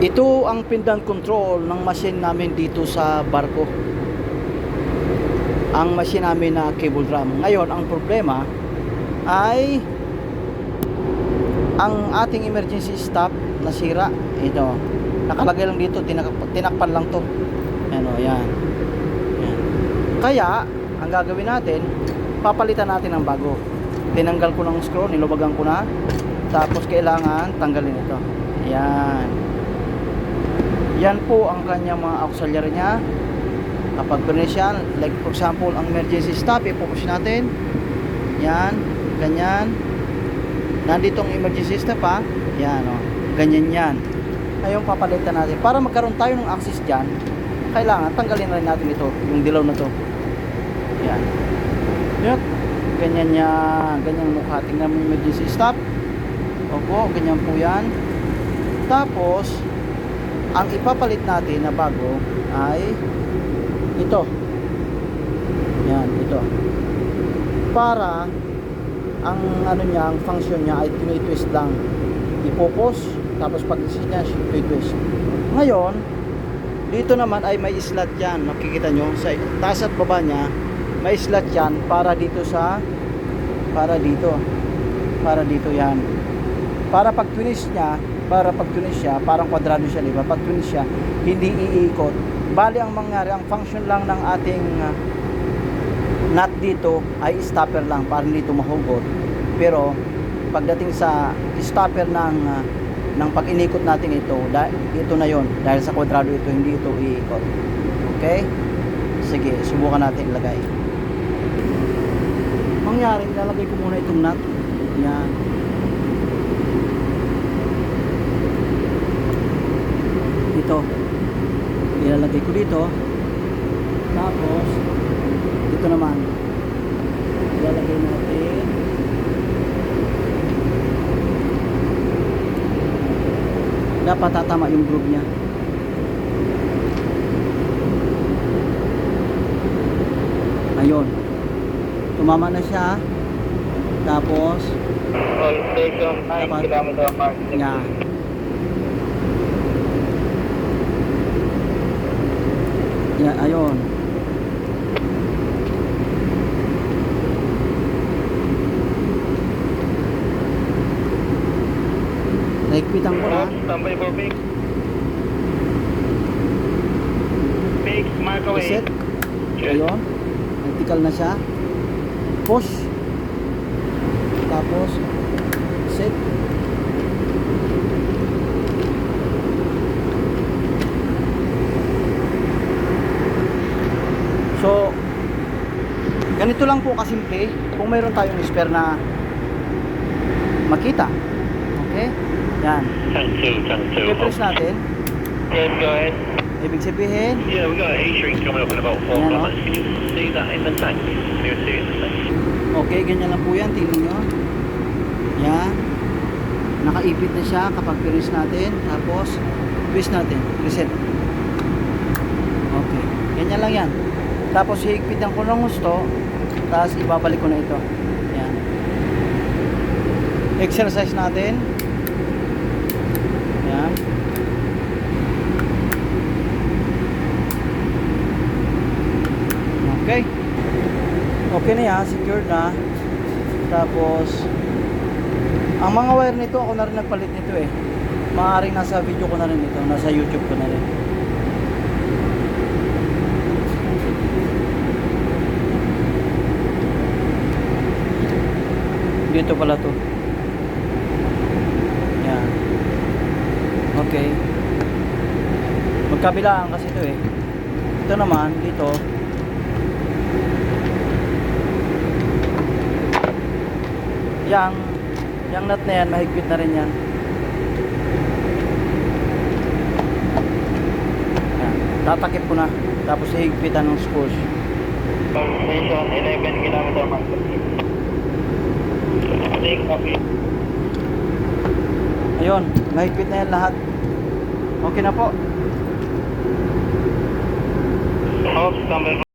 Ito ang pindan control ng machine namin dito sa barko. Ang machine namin na cable drum. Ngayon, ang problema ay ang ating emergency stop nasira. Ito. Nakalagay lang dito, tinak tinakpan lang to. Ano, yan. yan. Kaya, ang gagawin natin, papalitan natin ng bago. Tinanggal ko ng screw, nilubagan ko na. Tapos kailangan tanggalin ito. Yan. Yan po ang kanyang mga auxiliary niya. Kapag finish yan, like for example, ang emergency stop, ipupush natin. Yan, ganyan. Nandito ang emergency stop ha. Yan o, ganyan yan. Ngayon papalitan natin. Para magkaroon tayo ng access dyan, kailangan tanggalin rin natin ito, yung dilaw na to. Yan. Yan. Ganyan yan. Ganyan ang mukha. Tingnan mo emergency stop. Opo, ganyan po yan. Tapos, ang ipapalit natin na bago ay ito. Yan, ito. Para ang ano niya, ang function niya ay tinitwist lang. Ipopos, tapos pag siya twist. Ngayon, dito naman ay may slot yan. Makikita nyo, sa taas at baba niya, may slot yan para dito sa para dito. Para dito yan. Para pag twist niya, para pag siya, parang kwadrado siya, di ba? Pag siya, hindi iikot. Bali ang mangyari, ang function lang ng ating uh, nut dito ay stopper lang para hindi ito mahugot. Pero pagdating sa stopper ng uh, ng pag inikot natin ito, ito na yon dahil sa kwadrado ito hindi ito iikot. Okay? Sige, subukan natin ilagay. Mangyari, ilalagay ko muna itong nut. Yan. Ito. Ilalagay ko dito. Tapos, ito naman. Ilalagay natin. Dapat tatama yung groove niya. Ayun. Tumama na siya. Tapos, All station 9 Dapat- kilometer mark. Yan. Ayun. Naikpitan ko na. Standby for. Big, mark away. Reset. Ayun. Vertical na siya. Push. Tapos, set. Ganito lang po kasimple kung mayroon tayong spare na makita. Okay? Yan. Tank 2, tank 2. I-press natin. Yes, go ahead. Ibig sabihin, Yeah, we've got a heat shrink coming up in about 4 Yeah, no? minutes. Can you see that in the tank? Can you see it in the tank? Okay, ganyan lang po yan. Tingnan nyo. Yan. Nakaipit na siya kapag finish natin. Tapos, twist natin. Reset. Okay. Ganyan lang yan. Tapos, higpitan ko ng gusto. Tapos, ibabalik ko na ito. Yan. Exercise natin. Yan. Okay. Okay na yan, secured na. Tapos, ang mga wire nito, ako na rin nagpalit nito eh. Maaaring nasa video ko na rin ito, nasa YouTube ko na rin. Dito pala to. Yan. Okay. Magkabilaan kasi ito eh. Ito naman, dito, yang yang nut na yan mahigpit na rin yan tatakip ko na tapos higpitan ng screws station 11 kilometer mark. Take copy. Ayun mahigpit na yan lahat. Okay na po. Standby